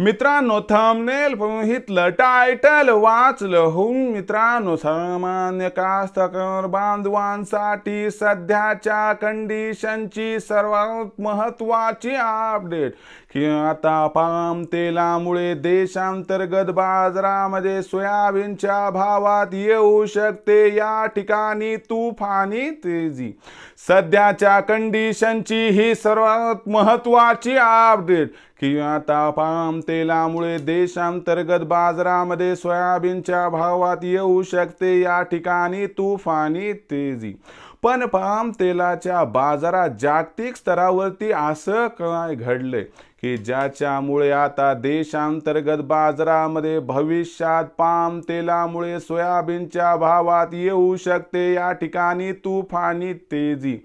मित्रांनो थंबनेल बघितलं टायटल वाचलं होऊन मित्रांनो सामान्य कास्तकर बांधवांसाठी सध्याच्या कंडिशनची सर्वात महत्वाची अपडेट की आता पाम तेलामुळे देशांतर्गत बाजारामध्ये सोयाबीनच्या भावात येऊ शकते या ठिकाणी तुफानी तेजी. सध्याच्या कंडिशनची ही सर्वात महत्वाची अपडेट की आता पाम तेलामुळे देशांतर्गत बाजारामध्ये सोयाबीनच्या भावात येऊ शकते. या ठिकाणी तुफानी तेजी. पण पाम तेलाच्या बाजारात जागतिक स्तरावरती असं काय घडलंय? की ज्याच्यामुळे आता देशांतर्गत बाजारामध्ये भविष्यात पाम तेलामुळे सोयाबीनच्या भावात येऊ शकते. या ठिकाणी तुफानी तेजी.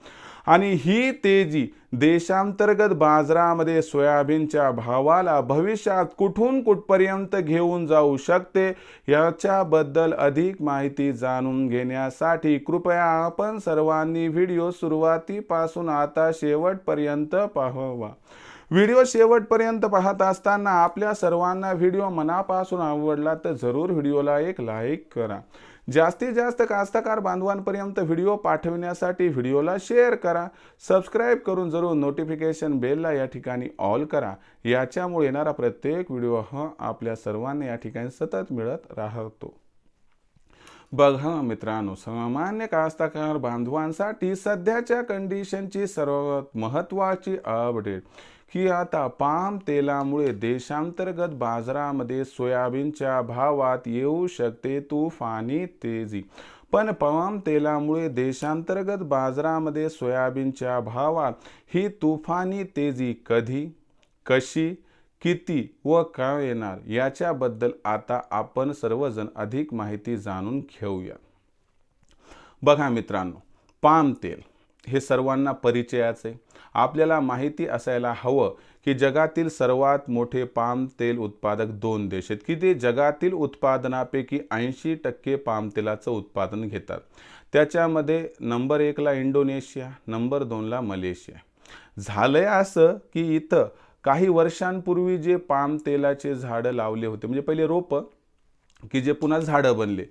आणि ही तेजी देशांतर्गत बाजारामध्ये सोयाबीनच्या भावाला भविष्यात कुठून कुठपर्यंत घेऊन जाऊ शकते याच्याबद्दल अधिक माहिती जाणून घेण्यासाठी कृपया आपण सर्वांनी व्हिडिओ सुरुवातीपासून आता शेवटपर्यंत पाहावा. व्हिडिओ शेवटपर्यंत पाहत असताना आपल्या सर्वांना व्हिडिओ मनापासून आवडला तर जरूर व्हिडिओला एक लाईक करा. जास्तीत जास्त कास्तकार बांधवांपर्यंत व्हिडिओ पाठविण्यासाठी व्हिडिओला शेअर करा. सबस्क्राईब करून जरूर नोटिफिकेशन बेलला या ठिकाणी ऑल करा. याच्यामुळे येणारा प्रत्येक व्हिडिओ हा आपल्या सर्वांना या ठिकाणी सतत मिळत राहतो. बघा मित्रांनो सामान्य कास्तकार बांधवांसाठी सध्याच्या कंडिशनची सर्वात महत्त्वाची अपडेट की आता पाम तेलामुळे देशांतर्गत बाजारामध्ये सोयाबीनच्या भावात येऊ शकते तुफानी तेजी. पण पाम तेलामुळे देशांतर्गत बाजारामध्ये सोयाबीनच्या भावात ही तुफानी तेजी कधी कशी किती व का येणार याच्याबद्दल आता आपण सर्वजण अधिक माहिती जाणून घेऊया. बघा मित्रांनो पाम तेल. हे सर्वांना परिचयाचे. आपल्याला माहिती असायला हवं की जगातील सर्वात मोठे पाम तेल उत्पादक दोन देश आहेत की ते जगातील उत्पादनापैकी ऐंशी टक्के पाम तेलाचं उत्पादन घेतात. त्याच्यामध्ये नंबर एकला इंडोनेशिया नंबर दोनला मलेशिया. झालंय असं की इथं काही वर्षांपूर्वी जे पाम तेलाचे झाडं लावले होते म्हणजे पहिले रोपं की जे पुन्हा झाडं बनले.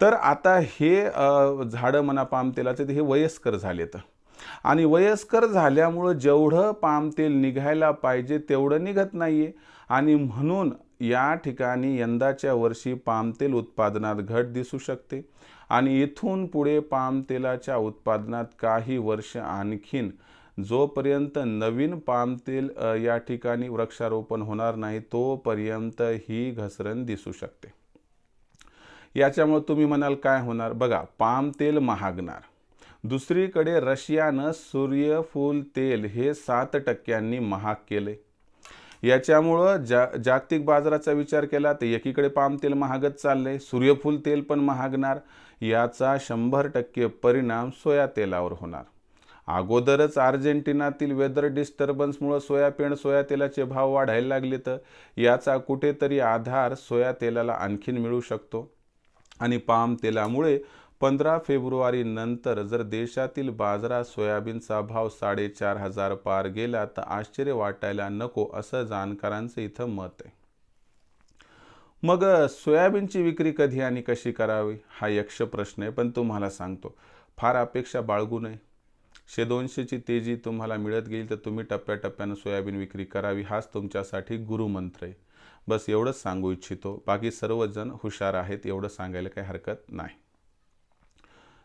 तर आता हे झाडं म्हणा पाम तेलाचे हे वयस्कर झालेत. आणि वयस्कर झाल्यामुळं जेवढं पाम तेल निघायला पाहिजे तेवढं निघत नाही आहे आणि म्हणून या ठिकाणी यंदाच्या वर्षी पाम तेल उत्पादनात घट दिसू शकते. आणि इथून पुढे पाम तेलाच्या उत्पादनात काही वर्ष आणखीन जोपर्यंत नवीन पाम तेल या ठिकाणी वृक्षारोपण होणार नाही तोपर्यंत ही घसरण दिसू शकते. याच्यामुळे तुम्ही म्हणाल काय होणार? बघा पाम तेल महागणार. दुसरीकडे रशियानं सूर्यफूल तेल हे सात टक्क्यांनी महाग केले. याच्यामुळं जा जागतिक बाजाराचा विचार केला तर एकीकडे पाम तेल महागच चाललंय सूर्यफूल तेल पण महागणार. याचा शंभर टक्के परिणाम सोया तेलावर होणार. अगोदरच अर्जेंटिनातील वेदर डिस्टर्बन्समुळं सोयाबीन सोया तेलाचे भाव वाढायला लागले तर याचा कुठेतरी आधार सोया तेलाला आणखीन मिळू शकतो. आणि पाम तेलामुळे पंधरा फेब्रुवारी नंतर जर देशातील बाजारात सोयाबीनचा भाव साडेचार हजार पार गेला तर आश्चर्य वाटायला नको असं जाणकारांचं इथं मत आहे. मग सोयाबीनची विक्री कधी आणि कशी करावी? हा यक्ष प्रश्न आहे पण तुम्हाला सांगतो. फार अपेक्षा बाळगू नये. शे दोनशेची तेजी तुम्हाला मिळत गेली तर तुम्ही टप्प्याटप्प्यानं सोयाबीन विक्री करावी हाच तुमच्यासाठी गुरुमंत्र आहे. बस एवढंच सांगू इच्छितो. बाकी सर्वजण हुशार आहेत एवढं सांगायला काही हरकत नाही.